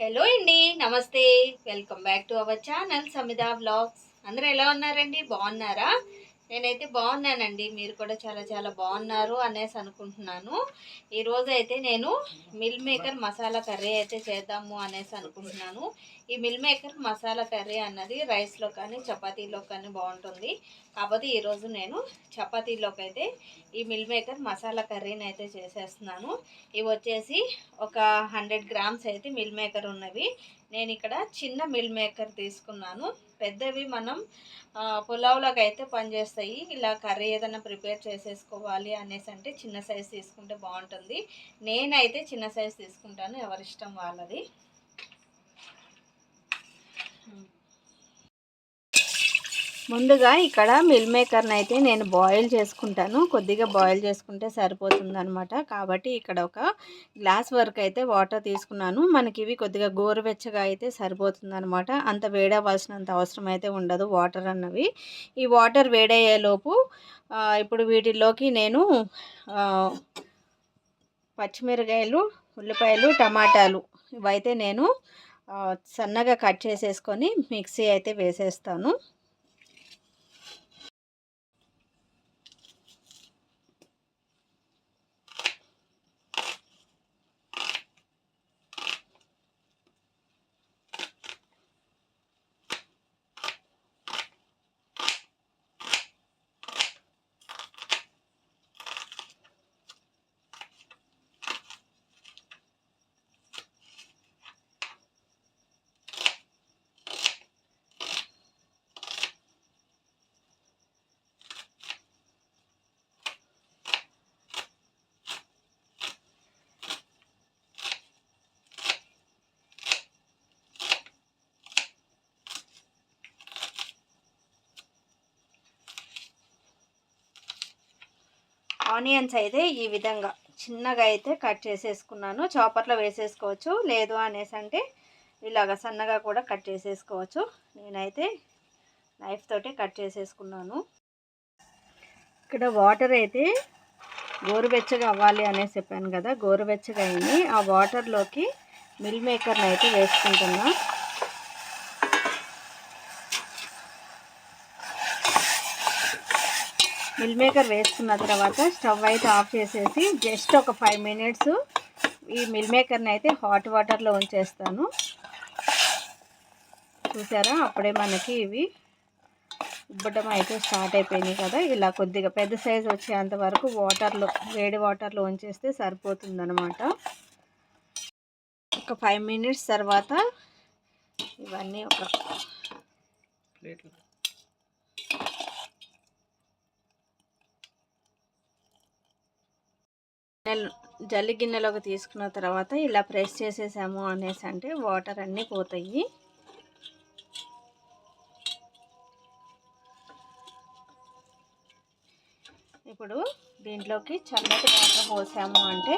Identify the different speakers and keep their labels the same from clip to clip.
Speaker 1: Hello అండి నమస్తే. Welcome back to our channel Samida vlogs అందరూ ఎలా ఉన్నారండి? బాగున్నారా? నేనైతే బాగున్నానండి. మీరు కూడా చాలా చాలా బాగున్నారు అనేసి అనుకుంటున్నాను. ఈరోజు అయితే నేను మిల్ మేకర్ మసాలా కర్రీ అయితే చేద్దాము అనేసి అనుకుంటున్నాను. ఈ మిల్ మేకర్ మసాలా కర్రీ అన్నది రైస్లో కానీ చపాతీలో కానీ బాగుంటుంది. కాకపోతే ఈరోజు నేను చపాతీలోకి అయితే ఈ మిల్ మేకర్ మసాలా కర్రీని అయితే చేసేస్తున్నాను. ఇవి వచ్చేసి ఒక హండ్రెడ్ గ్రామ్స్ అయితే మిల్ మేకర్ ఉన్నవి. నేను ఇక్కడ చిన్న మిల్ మేకర్ తీసుకున్నాను. పెద్దవి మనం ఆ, పులావ్లోకి అయితే పనిచేస్తాయి. ఇలా కర్రీ ఏదైనా ప్రిపేర్ చేసేసుకోవాలి అనేసి అంటే చిన్న సైజ్ తీసుకుంటే బాగుంటుంది. నేనైతే చిన్న సైజ్ తీసుకుంటాను ఎవరిష్టం వాళ్ళది. ముందుగా ఇక్కడ మిల్ మేకర్ని అయితే నేను బాయిల్ చేసుకుంటాను. కొద్దిగా బాయిల్ చేసుకుంటే సరిపోతుందనమాట కాబట్టి ఇక్కడ ఒక గ్లాస్ వరకు అయితే వాటర్ తీసుకున్నాను. మనకి ఇవి కొద్దిగా గోరువెచ్చగా అయితే సరిపోతుందనమాట అంత వేడవలసినంత అవసరం అయితే ఉండదు వాటర్ అన్నవి. ఈ వాటర్ వేడయ్యేలోపు ఇప్పుడు వీటిల్లోకి నేను పచ్చిమిరకాయలు ఉల్లిపాయలు టమాటాలు ఇవైతే నేను సన్నగా కట్ చేసేసుకొని మిక్సీ అయితే వేసేస్తాను. ఆనియన్స్ అయితే ఈ విధంగా చిన్నగా అయితే కట్ చేసేసుకున్నాను. చాపర్లో వేసేసుకోవచ్చు. లేదు అనేసి అంటే ఇలాగ సన్నగా కూడా కట్ చేసేసుకోవచ్చు. నేనైతే నైఫ్ తోటి కట్ చేసేసుకున్నాను. ఇక్కడ వాటర్ అయితే గోరువెచ్చగా అవ్వాలి అనేసి చెప్పాను కదా గోరువెచ్చగా అయింది. ఆ వాటర్లోకి మిల్ మేకర్ని అయితే వేసుకుంటున్నాను మిల్ మేకర్ వేసుకున్న తర్వాత స్టవ్ అయితే ఆఫ్ చేసేసి జస్ట్ ఒక ఫైవ్ మినిట్స్ ఈ మిల్ మేకర్ని అయితే హాట్ వాటర్లో ఉంచేస్తాను. చూసారా? అప్పుడే మనకి ఇవి ఉబ్బటం అయితే స్టార్ట్ అయిపోయినాయి కదా. ఇలా కొద్దిగా పెద్ద సైజ్ వచ్చేంత వరకు వాటర్లో వేడి వాటర్లో ఉంచేస్తే సరిపోతుంది అనమాట ఒక ఫైవ్ మినిట్స్ తర్వాత ఇవన్నీ ఒక ప్లేట్లో. జల్లి గిన్నెలోకి తీసుకున్న తర్వాత ఇలా ప్రెస్ చేసేసాము అనేసి అంటే వాటర్ అన్నీ పోతాయి. ఇప్పుడు దీంట్లోకి చల్లటి వాటర్ పోసాము అంటే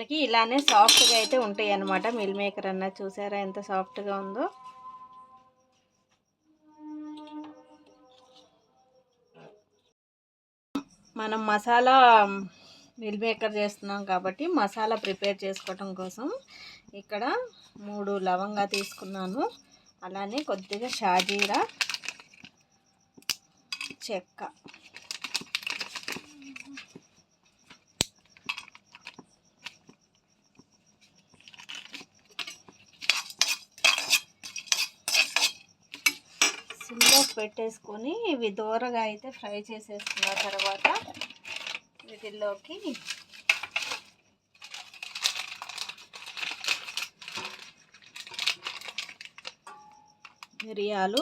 Speaker 1: మనకి ఇలానే సాఫ్ట్గా అయితే ఉంటాయి అన్నమాట మిల్ మేకర్ అన్న చూసారా ఎంత సాఫ్ట్గా ఉందో? మనం మసాలా మిల్ మేకర్ చేస్తున్నాం కాబట్టి మసాలా ప్రిపేర్ చేసుకోవటం కోసం ఇక్కడ మూడు లవంగా తీసుకున్నాను. అలానే కొద్దిగా షాజీరా చెక్క సిమ్లో పెట్టేసుకొని ఇవి దూరగా అయితే ఫ్రై చేసేసుకున్న తర్వాత వీటిల్లోకి మిరియాలు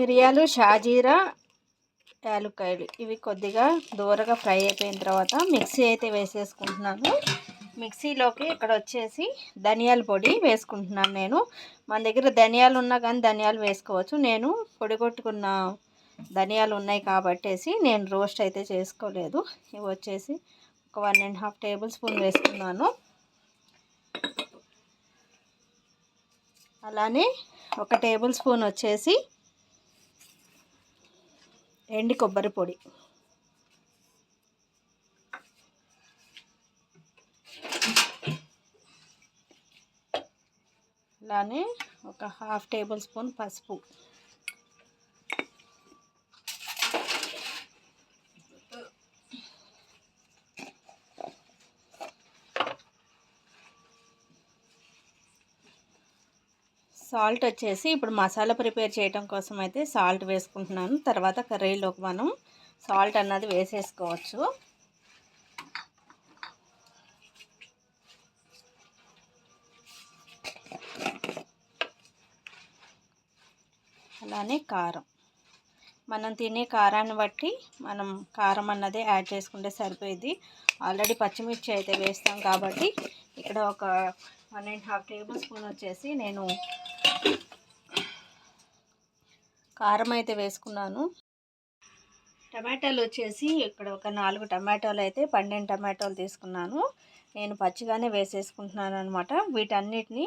Speaker 1: మిరియాలు షాజీరా యాలుక్కాయలు. ఇవి కొద్దిగా దూరగా ఫ్రై అయిపోయిన తర్వాత మిక్సీ అయితే వేసేసుకుంటున్నాను. మిక్సీలోకి ఇక్కడ వచ్చేసి ధనియాల పొడి వేసుకుంటున్నాను నేను. మన దగ్గర ధనియాలు ఉన్నా కానీ ధనియాలు వేసుకోవచ్చు. నేను పొడి కొట్టుకున్న ధనియాలు ఉన్నాయి కాబట్టేసి నేను రోస్ట్ అయితే చేసుకోలేదు. ఇవి వచ్చేసి ఒక one and half tablespoon వేసుకున్నాను. అలానే ఒక టేబుల్ స్పూన్ వచ్చేసి ఎండి కొబ్బరి పొడి. అలానే ఒక హాఫ్ టేబుల్ స్పూన్ పసుపు. సాల్ట్ వచ్చేసి ఇప్పుడు మసాలా ప్రిపేర్ చేయడం కోసం అయితే సాల్ట్ వేసుకుంటున్నాను. తర్వాత కర్రీలోకి మనం సాల్ట్ అన్నది వేసేసుకోవచ్చు. అలానే కారం. మనం తినే కారాన్ని బట్టి మనం కారం అన్నదే యాడ్ చేసుకుంటే సరిపోయేది. ఆల్రెడీ పచ్చిమిర్చి అయితే వేస్తాం కాబట్టి ఇక్కడ ఒక one and half tablespoon వచ్చేసి నేను కారం అయితే వేసుకున్నాను. టమాటాలు వచ్చేసి ఇక్కడ ఒక నాలుగు టమాటాలు అయితే పన్నెండు టమాటాలు తీసుకున్నాను. నేను పచ్చిగానే వేసేసుకుంటున్నాను అనమాట వీటన్నిటిని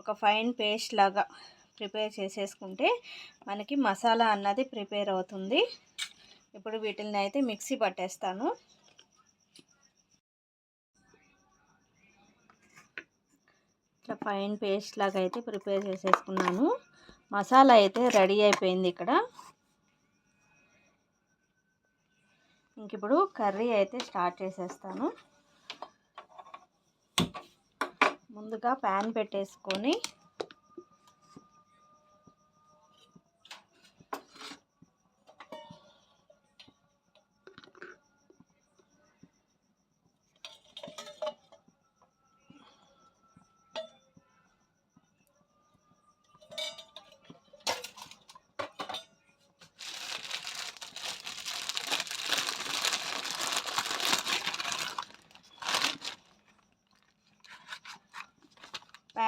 Speaker 1: ఒక ఫైన్ పేస్ట్ లాగా ప్రిపేర్ చేసేసుకుంటే మనకి మసాలా అన్నది ప్రిపేర్ అవుతుంది. ఇప్పుడు వీటిని అయితే మిక్సీ పట్టేస్తాను. ఇట్లా ఫైన్ పేస్ట్ లాగా అయితే ప్రిపేర్ చేసేసుకున్నాను. మసాలా అయితే రెడీ అయిపోయింది ఇక్కడ. ఇంక ఇప్పుడు కర్రీ అయితే స్టార్ట్ చేసేస్తాను. ముందుగా ప్యాన్ పెట్టేసుకొని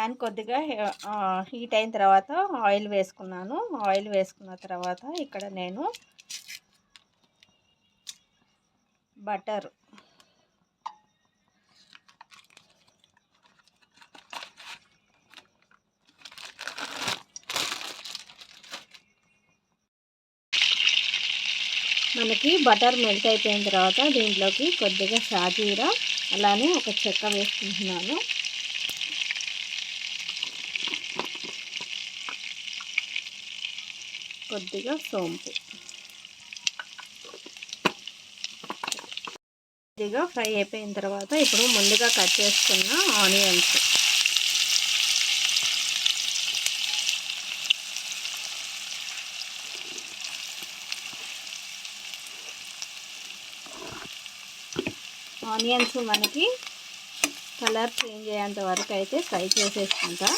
Speaker 1: ప్యాన్ కొద్దిగా హీట్ అయిన తర్వాత ఆయిల్ వేసుకున్నాను. ఆయిల్ వేసుకున్న తర్వాత ఇక్కడ నేను బటర్ మనకి బటర్ మెల్ట్ అయిపోయిన తర్వాత దీంట్లోకి కొద్దిగా షాజీరా అలానే ఒక చెక్క వేసుకుంటున్నాను. కొద్దిగా సోంపు. కొద్దిగా ఫ్రై అయిపోయిన తర్వాత ఇప్పుడు ముందుగా కట్ చేసుకున్న ఆనియన్స్. ఆనియన్స్ మనకి కలర్ చేంజ్ అయ్యేంత వరకు అయితే ఫ్రై చేసేసుకుంటా.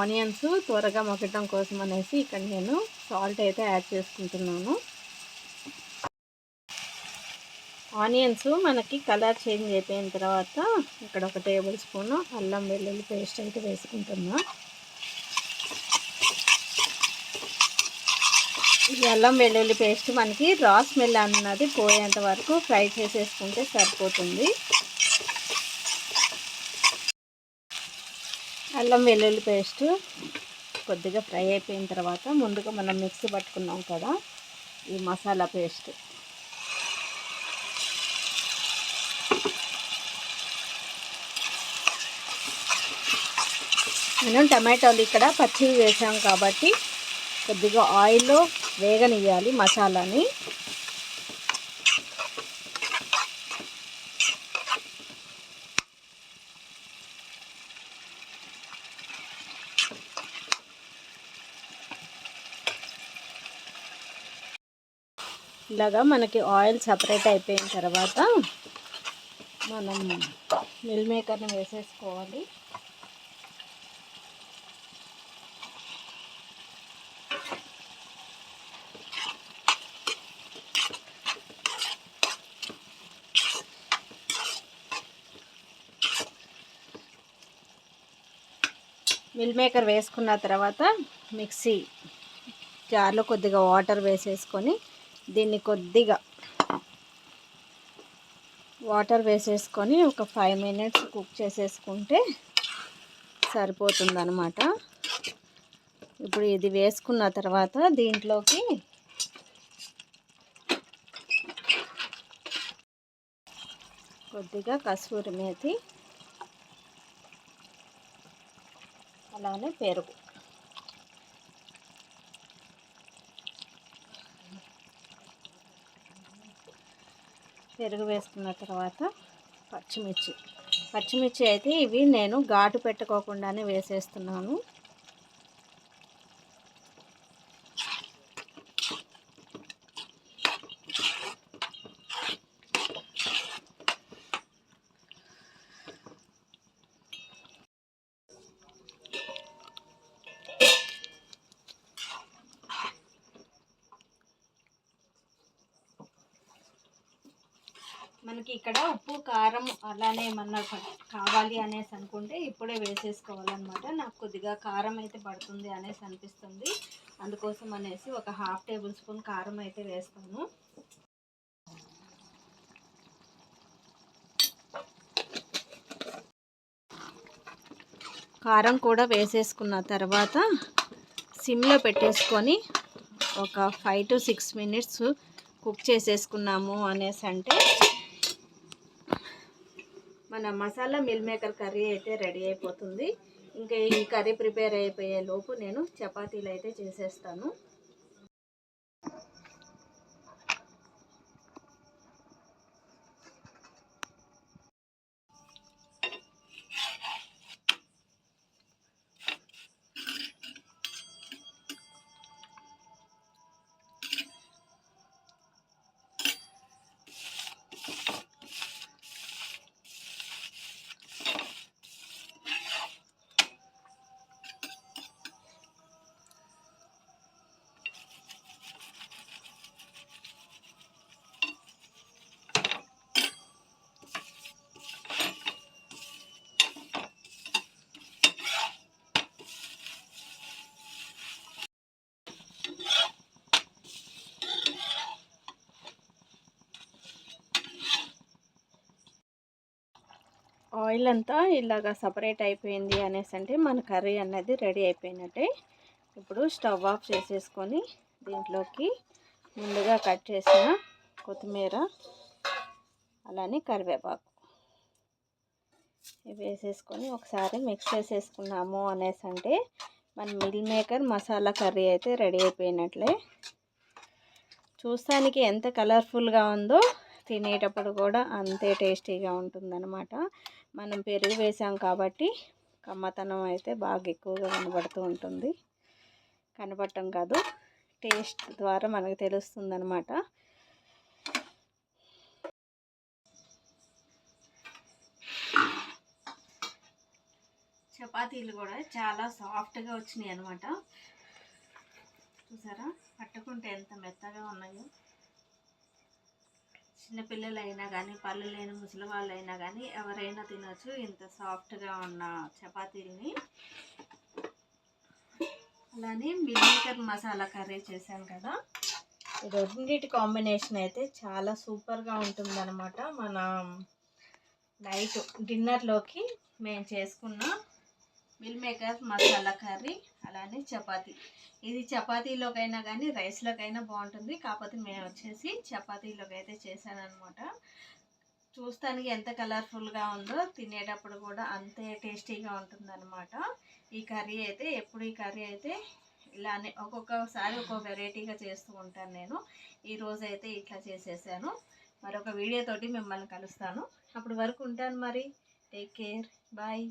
Speaker 1: ఆనియన్స్ త్వరగా మొక్కటం కోసం అనేసి ఇక్కడ నేను సాల్ట్ అయితే యాడ్ చేసుకుంటున్నాను. ఆనియన్స్ మనకి కలర్ చేంజ్ అయిపోయిన తర్వాత ఇక్కడ ఒక టేబుల్ స్పూన్ అల్లం వెల్లుల్లి పేస్ట్ అయితే వేసుకుంటున్నా. ఈ అల్లం వెల్లుల్లి పేస్ట్ మనకి రా స్మెల్ అన్నది పోయేంత వరకు ఫ్రై చేసేసుకుంటే సరిపోతుంది. అల్లం వెల్లుల్లి పేస్ట్ కొద్దిగా ఫ్రై అయిపోయిన తర్వాత ముందుగా మనం మిక్సీ పట్టుకున్నాం కదా ఈ మసాలా పేస్ట్. మనం టమాటాలు ఇక్కడ పచ్చివి వేసాం కాబట్టి కొద్దిగా ఆయిల్లో వేగనియాలి మసాలాని. ఇలాగా మనకి ఆయిల్ సపరేట్ అయిపోయిన తర్వాత మనం మిల్ మేకర్ని వేసేసుకోవాలి. మిల్ మేకర్ వేసుకున్న తర్వాత మిక్సీ జార్లో కొద్దిగా వాటర్ వేసేసుకొని దీన్ని కొద్దిగా వాటర్ వేసేసుకొని ఒక ఫైవ్ మినిట్స్ కుక్ చేసేసుకుంటే సరిపోతుందనమాట ఇప్పుడు ఇది వేసుకున్న తర్వాత దీంట్లోకి కొద్దిగా కసూరి మేతి అలానే పెరుగు. పెరుగు వేసుకున్న తర్వాత పచ్చిమిర్చి. పచ్చిమిర్చి అయితే ఇవి నేను ఘాటు పెట్టుకోకుండానే వేసేస్తున్నాను మనకి ఇక్కడ ఉప్పు కారం అలానే ఏమన్నా కావాలి అనేసి అనుకుంటే ఇప్పుడే వేసేసుకోవాలన్నమాట. నాకు కొద్దిగా కారం అయితే పడుతుంది అనేసి అనిపిస్తుంది. అందుకోసం అనేసి ఒక హాఫ్ టేబుల్ స్పూన్ కారం అయితే వేస్తాను. కారం కూడా వేసేసుకున్న తర్వాత సిమ్లో పెట్టేసుకొని ఒక five to six minutes cook చేసేసుకున్నాము అనేసి అంటే మన మసాలా మిల్ మేకర్ కర్రీ అయితే రెడీ అయిపోతుంది. ఇంకా ఈ కర్రీ ప్రిపేర్ అయిపోయే లోపు నేను చపాతీలు అయితే చేసేస్తాను. ఆయిల్ అంతా ఇలాగా సపరేట్ అయిపోయింది అనేసి అంటే మన కర్రీ అనేది రెడీ అయిపోయినట్టే. ఇప్పుడు స్టవ్ ఆఫ్ చేసేసుకొని దీంట్లోకి ముందుగా కట్ చేసిన కొత్తిమీర అలానే కరివేపాకు. ఇవి వేసేసుకొని ఒకసారి మిక్స్ చేసేసుకున్నాము అనేసి అంటే మన మిల్ మేకర్ మసాలా కర్రీ అయితే రెడీ అయిపోయినట్లే. చూస్తానికి ఎంత కలర్ఫుల్గా ఉందో తినేటప్పుడు కూడా అంతే టేస్టీగా ఉంటుందన్నమాట. మనం పెరుగు వేసాం కాబట్టి కమ్మతనం అయితే బాగా ఎక్కువగా కనబడుతూ ఉంటుంది. కనబడటం కాదు టేస్ట్ ద్వారా మనకు తెలుస్తుంది అనమాట చపాతీలు కూడా చాలా సాఫ్ట్గా వచ్చినాయి అనమాట చూసారా? పట్టుకుంటే ఎంత మెత్తగా ఉన్నాయో. చిన్నపిల్లలైనా కానీ పళ్ళు లేని ముసలి వాళ్ళైనా కానీ ఎవరైనా తినచ్చు. ఇంత సాఫ్ట్గా ఉన్న చపాతీలని. అలానే మిల్మేకర్ మసాలా కర్రీ చేశాను కదా. ఈ రెండింటి కాంబినేషన్ అయితే చాలా సూపర్గా ఉంటుందన్నమాట. మన నైట్ డిన్నర్లోకి మేము చేసుకున్న మిల్ మేకర్ మసాలా కర్రీ అలానే చపాతి. ఇది చపాతీలోకైనా కానీ రైస్లోకైనా బాగుంటుంది. కాకపోతే మేము వచ్చేసి చపాతీలోకి అయితే చేశానమాట చూస్తానికి ఎంత కలర్ఫుల్గా ఉందో తినేటప్పుడు కూడా అంతే టేస్టీగా ఉంటుందన్నమాట. ఈ కర్రీ అయితే ఎప్పుడు ఈ కర్రీ అయితే ఇలానే ఒక్కొక్కసారి ఒక్కొక్క వెరైటీగా చేస్తూ ఉంటాను నేను. ఈరోజు అయితే ఇట్లా చేసేసాను. మరొక వీడియోతోటి మిమ్మల్ని కలుస్తాను. అప్పుడు వరకు ఉంటాను మరి. Take care. బాయ్.